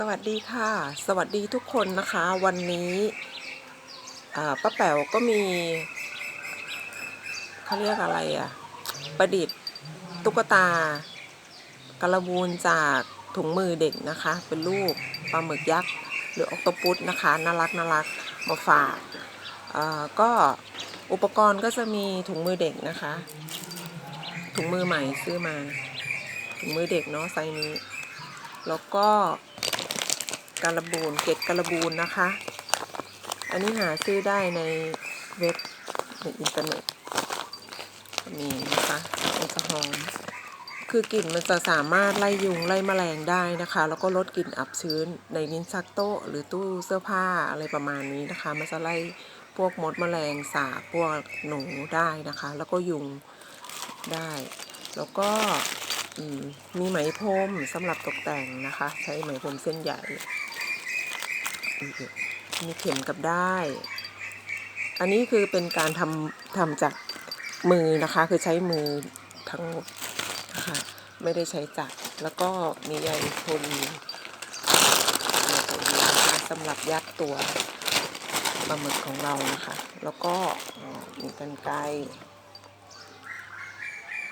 สวัสดีค่ะ สวัสดีทุกคนนะคะ วันนี้ป้าแป๋วก็มีเขาเรียกอะไรอะประดิษฐ์ตุ๊กตากระบูนจากถุงมือเด็กนะคะ เป็นรูปปลาหมึกยักษ์หรือออกโตปุสนะคะน่ารักน่ารักมาฝากก็อุปกรณ์ก็จะมีถุงมือเด็กนะคะ ถุงมือใหม่ซื้อมาถุงมือเด็กเนาะไซส์นี้แล้วก็ การบูนเกล็ดการบูนนะคะ อันนี้หาซื้อได้ในเว็บในอินเทอร์เน็ตมีนะคะมันจะหอมคือกลิ่นมันจะสามารถไล่ยุงไล่แมลงได้นะคะ แล้วก็ลดกลิ่นอับชื้นในลิ้นชักโต๊ะหรือตู้เสื้อผ้าอะไรประมาณนี้นะคะ มันจะไล่พวกมดแมลงสาบพวกหนูได้นะคะ แล้วก็ยุงได้ แล้วก็มีไหมพรมสำหรับตกแต่งนะคะ ใช้ไหมพรมเส้นใหญ่ มีเข็มกับได้ อันนี้คือเป็นการทำทำจากมือนะคะ คือใช้มือทั้งหมดนะคะไม่ได้ใช้จักรแล้วก็มีใยโพลีสำหรับยัดตัวปลาหมึกของเรานะคะ แล้วก็มีกันไกร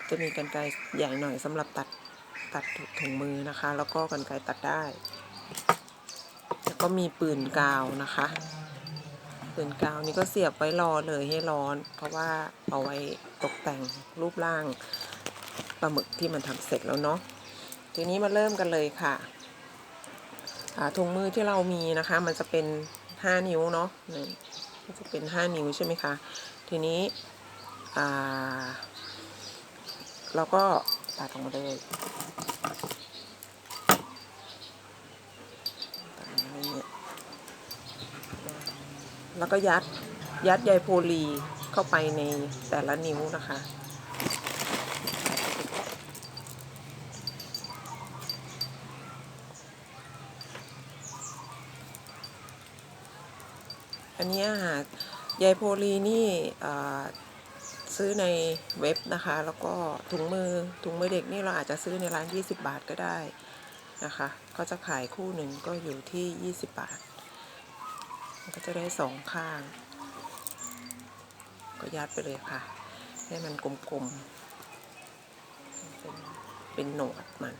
จะมีกันไกรใหญ่หน่อยสำหรับตัดตัดถุงมือนะคะ แล้วก็กันไกรตัดได้ ก็มีปืนกาวนะคะ ปืนกาวนี่ก็เสียบไว้รอเลยให้ร้อน เพราะว่าเอาไว้ตกแต่งรูปร่างปลาหมึกที่มันทำเสร็จแล้วเนาะทีนี้มาเริ่มกันเลยค่ะถุงมือที่เรามีนะคะ มันจะเป็น 5 นิ้วเนาะมันจะเป็น 5 นิ้วใช่ไหมคะ ทีนี้เราก็ตัดออกมาเลยตัดออกมาอย่างเงี้ย แล้วก็ยัดยัดใยโพลีเข้าไปในแต่ละนิ้วนะคะ อันนี้ยค่ะใยโพลีนี่ซื้อในเว็บนะคะ แล้วก็ถุงมือถุงมือเด็กนี่เราอาจจะซื้อในร้าน 20 บาทก็ได้นะคะเขาจะขายคู่หนึ่งก็อยู่ที่ 20 บาท มันก็จะได้สองข้าง ก็ยัดไปเลยค่ะ ให้มันกลมๆ เป็นโหนวดมัน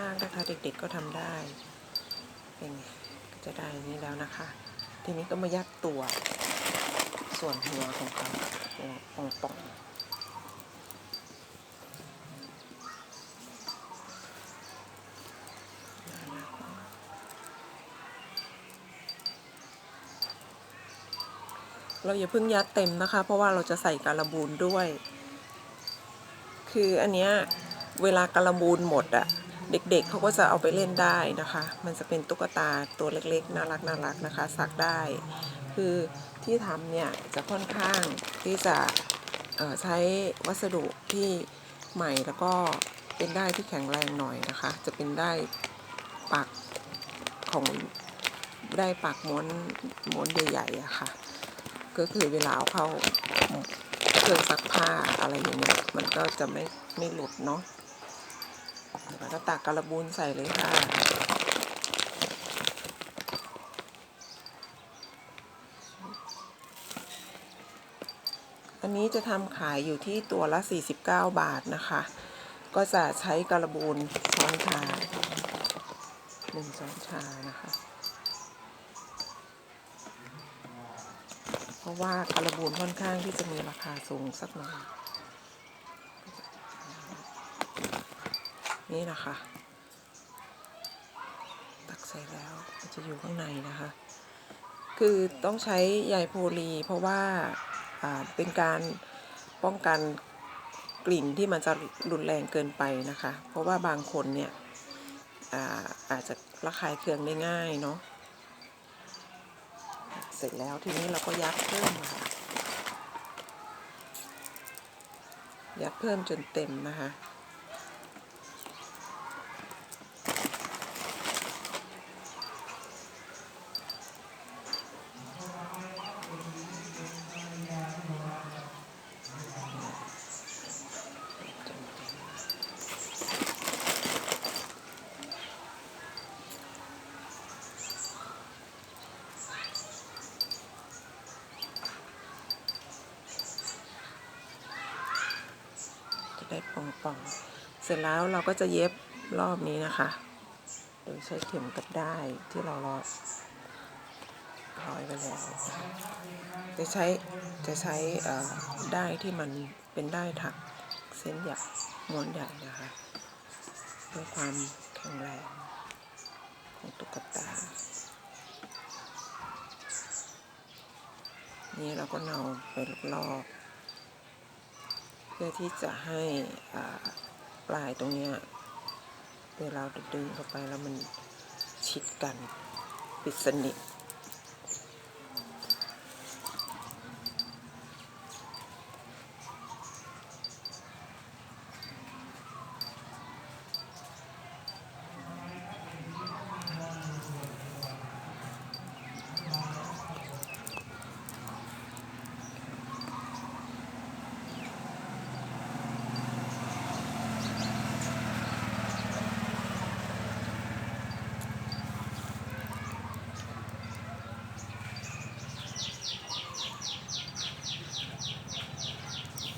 ยากนะคะ เด็กๆก็ทำได้เป็นไงก็จะได้นี้แล้วนะคะ ทีนี้ก็มายัดตัวส่วนหัวของเขาตัวป่องเราอย่าเพิ่งยัดเต็มนะคะ เพราะว่าเราจะใส่การบูนด้วย คืออันเนี้ยเวลาการะบูนหมดอะ เด็กๆเขาก็จะเอาไปเล่นได้นะคะ มันจะเป็นตุ๊กตาตัวเล็กๆ น่ารักน่ารักนะคะ สักได้ คือที่ทำเนี่ยจะค่อนข้างที่จะใช้วัสดุที่ใหม่แล้วก็เป็นได้ที่แข็งแรงหน่อยนะคะ จะเป็นได้ปักของได้ปักม้วนม้วนใหญ่ๆอะค่ะ ก็คือเวลาเอาเข้าเครื่องซักผ้าอะไรอย่างเงี้ยมันก็จะไม่ไม่หลุดเนาะ ก็ตักกระบูนใส่เลยค่ะ อันนี้จะทำขายอยู่ที่ตัวละ 49 บาทนะคะ ก็จะใช้กระบูนช้อนชาหนึ่งช้อนชานะคะ เพราะว่ากระบูนค่อนข้างที่จะมีราคาสูงสักหน่อย นี่นะคะตักใส่แล้วจะอยู่ข้างในนะคะ คือต้องใช้ใยโพลี เพราะว่าอ่าเป็นการป้องกันกลิ่นที่มันจะรุนแรงเกินไปนะคะ เพราะว่าบางคนเนี่ยอาอาจจะระคายเคืองได้ง่ายเนาะ เสร็จแล้วทีนี้เราก็ยัดเพิ่มค่ะ ยัดเพิ่มจนเต็มนะคะ จะได้ป่องๆ เสร็จแล้วเราก็จะเย็บรอบนี้นะคะ โดยใช้เข็มกับได้ที่เราร้อยร้อยไปแล้ว จะใช้จะใช้ได้ที่มันเป็นได้ถักเส้นใหญ่ม้วนใหญ่นะคะเพื่อความแข็งแรงของตุ๊กตา นี่เราก็เนาไปรอบๆ พื่อที่จะให้ปลายตรงเนี้ยเวลาดึงเข้าไปแล้วมันชิดกัน ปิดสนิท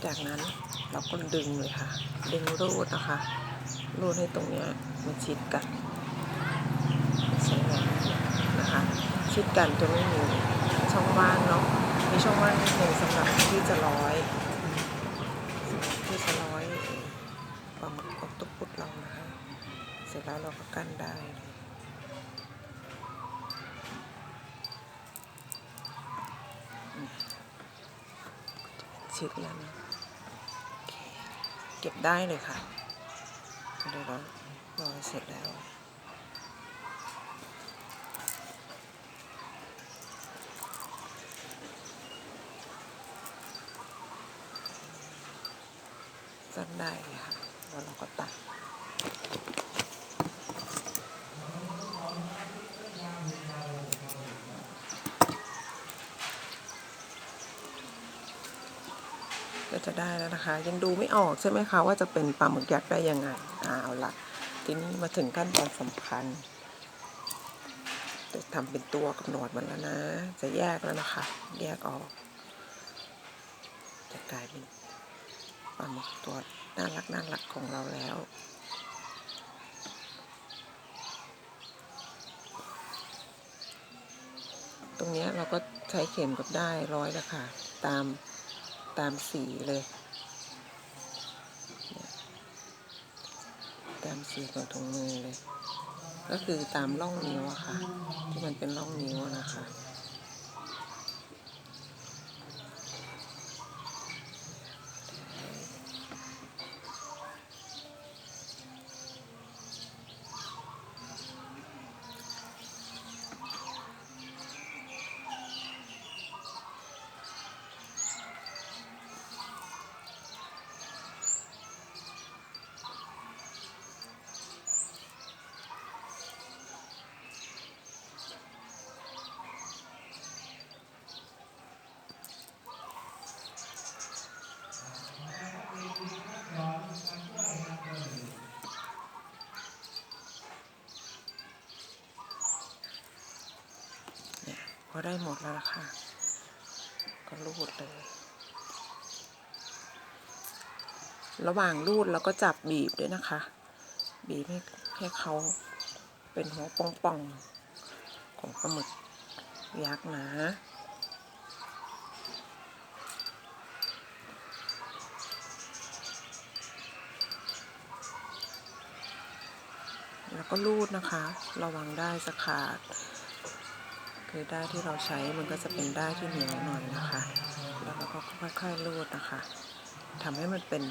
จากนั้นเราก็ดึงเลยค่ะ ดึงรูดนะคะ รูดให้ตรงเนี้ยมันชิดกันใช้งานนะคะ ชิดกันจะไม่มีช่องว่างเนาะ มีช่องว่างนิดนึงสำหรับที่จะร้อย ที่จะร้อยความกตุ๊กปุดเรานะคะ เสร็จแล้วเราก็กั้นได้เลยชิดแล้วนะ เก็บได้เลยค่ะเดี๋ยวเรารอเสร็จแล้ว สั้นได้เลยค่ะแล้วเราก็ตัด ก็ จะได้แล้วนะคะ ยังดูไม่ออกใช่ไหมคะว่าจะเป็นปลาหมึกยักษ์ได้ยังไงเอาละทีนี้มาถึงขั้นตอนสำคัญจะทำเป็นตัวกับหนวดมันแล้วนะ จะแยกแล้วนะคะ แยกออก จะกลายเป็นปลาหมึกตัวน่ารักน่ารักของเราแล้วตรงนี้เราก็ใช้เข็มกับได้ร้อยล้วค่ะ ตาม ตามสีเลย ตามสีของถุงมือเลย ก็คือตามร่องนิ้วอะค่ะ ที่มันเป็นร่องนิ้วนะคะ เนี่ยพอได้หมดแล้วล่ะค่ะก็รูดเลย ระหว่างรูดเราก็จับบีบด้วยนะคะ บีบให้ให้เขาเป็นหัวป่องๆของปลาหมึกยักษ์นะแล้วก็รูดนะคะ ระวังได้สะขาด คือได้ที่เราใช้มันก็จะเป็นได้ที่เหนียวหน่อยนะคะ แล้วเราก็ค่อยๆรูดนะคะทำให้มันเป็น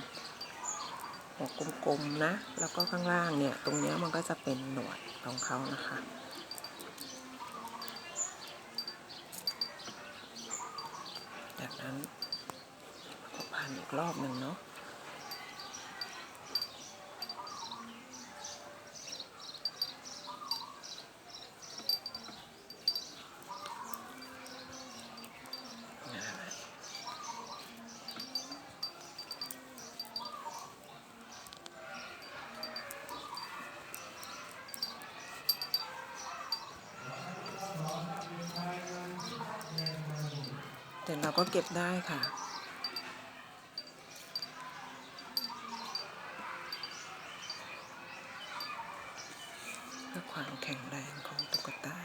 หัวกลมๆนะ แล้วก็ข้างล่างเนี่ย ตรงเนี้ยมันก็จะเป็นหนวดของเขานะคะจากนั้นก็พันอีกรอบหนึ่งเนาะ เราก็เก็บได้ค่ะ เพื่อความแข็งแรงของตุ๊กตา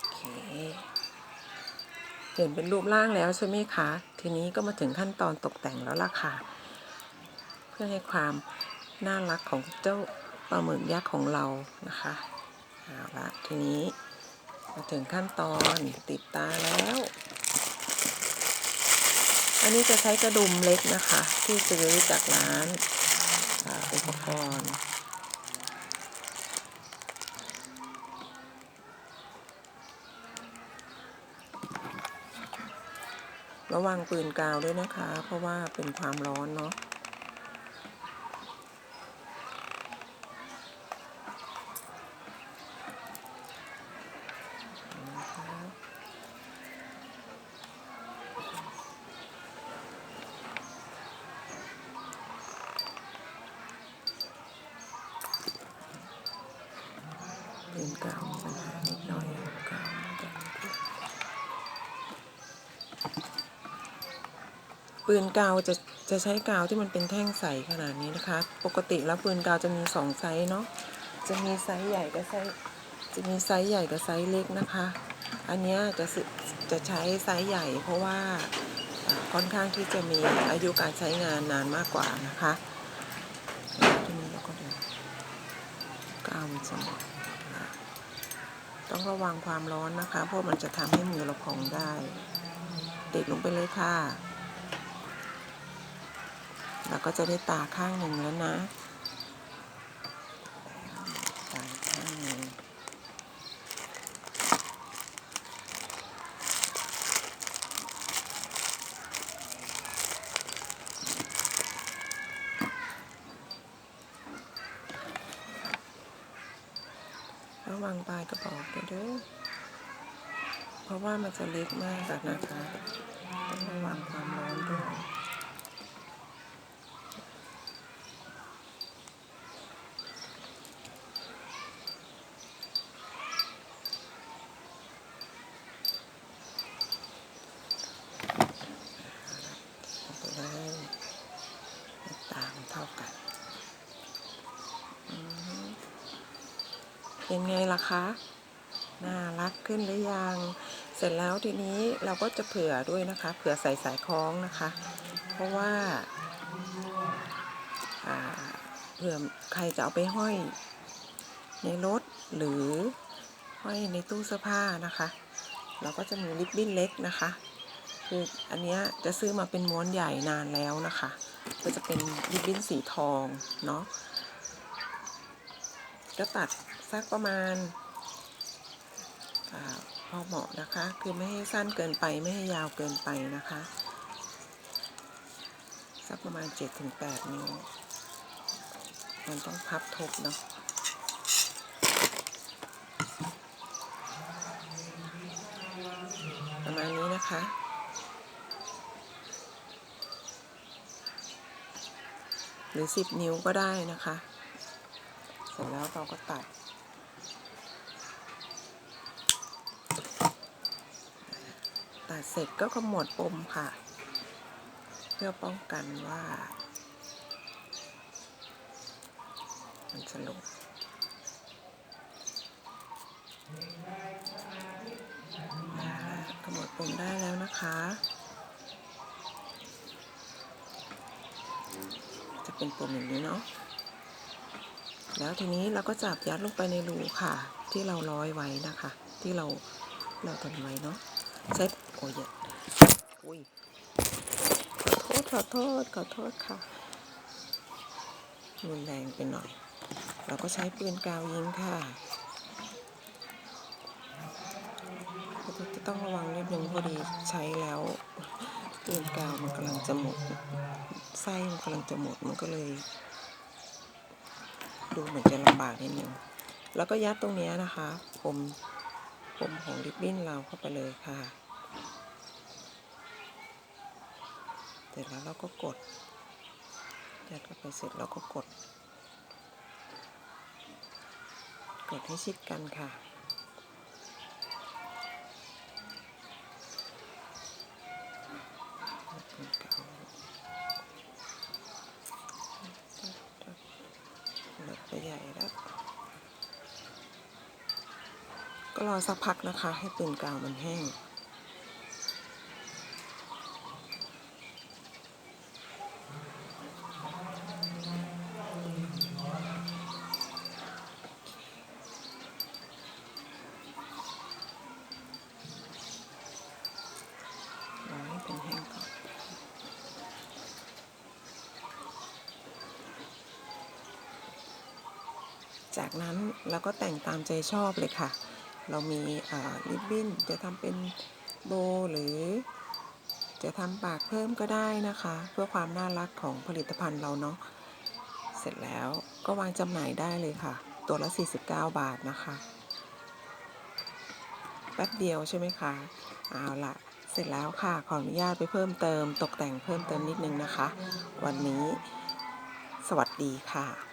โอเค เห็นเป็นรูปร่างแล้วใช่ไหมคะ ทีนี้ก็มาถึงขั้นตอนตกแต่งแล้วล่ะค่ะ เพื่อให้ความน่ารักของเจ้าปลาหมึกยักษ์ของเรานะคะเอาละทีนี้มาถึงขั้นตอนติดตาแล้ว อันนี้จะใช้กระดุมเล็กนะคะ ที่ซื้อจากร้านอุปกรณ์ ระวังปืนกาวด้วยนะคะ เพราะว่าเป็นความร้อนเนาะปืนกาวมีปัญหานิดหน่อยกาวมันจะไม่ติด ปืนกาวจะจะใช้กาวที่มันเป็นแท่งใสขนาดนี้นะคะ ปกติแล้วปืนกาวจะมีสองไซส์เนาะ จะมีไซส์ใหญ่กับไซส์ จะมีไซส์ใหญ่กับไซส์เล็กนะคะ อันนี้จะจะใช้ไซส์ใหญ่ เพราะว่าค่อนข้างที่จะมีอายุการใช้งานนานมากกว่านะคะทีนี้เราก็เดี๋ยวกาวมันจะหมดนะต้องระวังความร้อนนะคะ เพราะมันจะทำให้มือเราพองได้ติดลงไปเลยค่ะ เราก็จะได้ตาข้างหนึ่งแล้วนะตาข้างหนึ่งระวังปลายกระบอกด้วยเพราะว่ามันจะเล็กมากอะนะคะต้องระวังความร้อนด้วย เอาไปเลยให้ตามเท่ากันอือฮึ เป็นไงล่ะคะน่ารักขึ้นหรือยัง เสร็จแล้วทีนี้เราก็จะเผื่อด้วยนะคะ เผื่อใส่สายคล้องนะคะ เพราะว่าเผื่อใครจะเอาไปห้อยในรถหรือห้อยในตู้เสื้อผ้านะคะ เราก็จะมีริบบิ้นเล็กนะคะ คืออันนี้จะซื้อมาเป็นม้วนใหญ่นานแล้วนะคะ ก็จะเป็นริบบิ้นสีทองเนาะ ก็ตัดสักประมาณอพอเหมาะนะคะ คือไม่ให้สั้นเกินไปไม่ให้ยาวเกินไปนะคะ สักประมาณ 7-8 นิ้ว มันต้องพับทบเนาะประมาณนี้นะคะ หรือ 10 นิ้วก็ได้นะคะ เสร็จแล้วเราก็ตัด ตัดเสร็จก็ขมวดปมค่ะ เพื่อป้องกันว่า มันจะหลุดขมวดปมได้แล้วนะคะจะเป็นปมอย่างนี้เนาะ แล้วทีนี้เราก็จับยัดลงไปในรูค่ะ ที่เราร้อยไว้นะคะ ที่เราเราทำไว้เนาะใช้โอ้ยอุ้ยขอโทษขอโทษขอโทษค่ะรุนแรงไปหน่อย เราก็ใช้ปืนกาวยิงค่ะจะต้องระวังนิดนึงพอดีใช้แล้วปืนกาวมันกำลังจะหมดไส้มันกำลังจะหมดมันก็เลย ดูเหมือนจะลำบากนิดนึงแล้วก็ยัดตรงนี้นะคะผมผมของริบบิ้นเราเข้าไปเลยค่ะ เสร็จแล้วเราก็กดยัดเข้าไปเสร็จเราก็กด กดให้ชิดกันค่ะ อสักพักนะคะ ให้ปืนกาวมันแห้งแห้งก่อนจากนั้นเราก็แต่งตามใจชอบเลยค่ะ เรามีริบบิ้นจะทำเป็นโบหรือ จะทำปากเพิ่มก็ได้นะคะ เพื่อความน่ารักของผลิตภัณฑ์เราเนาะเสร็จแล้วก็วางจำหน่ายได้เลยค่ะ ตัวละ 49 บาทนะคะแป๊บเดียวใช่ไหมคะเอาละเสร็จแล้วค่ะขออนุญาตไปเพิ่มเติม ตกแต่งเพิ่มเติมนิดนึงนะคะ วันนี้ สวัสดีค่ะ